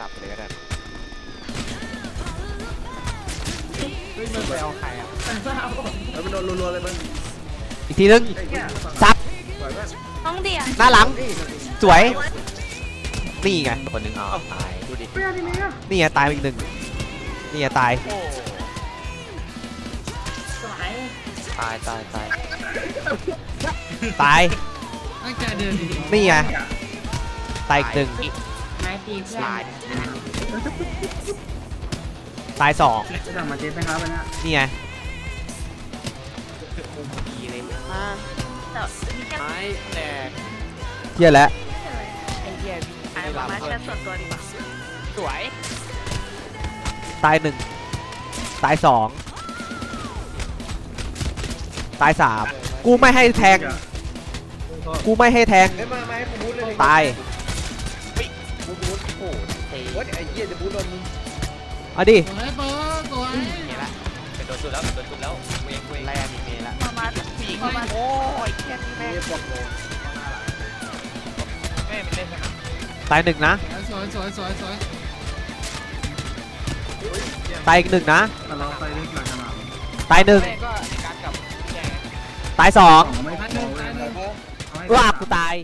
ดับไปเลยก็ได้เฮ้ยมันไปเอาใครอะแล้วมันโดนรัวๆเลยมันอีกทีนึงไอ้เหี้ยซับ ปล่อยมันน้องเดียหน้าหลัง สวย นี่ไงคนหนึงเอาตาย ดูดินี่ไงตายไปอีกหนึ่งนี่ไงตาย โอ้ตายตายตายตาย ตั้งใจเดินดีนี่ไง ตายอีกหนึ่งไม้ ตีเพื่อนตายตายสองจะสั่งมาเจ๊นะครับไปนะนี่ไงดีเลยอ่าแต่มีแค่ไม้แตกเที่ยแล้วไอ้เหี้ยวิ่งอ่าไม่มารับมาแค่ส่วนตัวดีกว่าสวยตายหนึ่งตายสองตายสามกูไม่ให้แทง กูไม่ให้แทงเฮ้ยมามาให้กู บูทเลยตายบูบูโอ้โหเท่โอ้ยไอ้เหี้ยจะบูทโดนมึงเอาดิ สวยเปิดสวยเมละเป็นโดนจุดแล้วเป็นโดนจุดแล้วเวงเวงไล่อนิเมะละมามาผู้หญิงมามาโอ้ยแค่นี้ไอ้แม่งเหี้ยปลอกโลแม่มันเล่นขนาดตายหนึ่งนะ สวยสวยสวยสวยตายอีกหนึ่งนะตลอดไปเรื่องหลังขนาดตายหนึ่งแม่ก็ในการกลับแย่ตายสองไม่ตายหนึ่งตายหนึ่งว้ากูตาย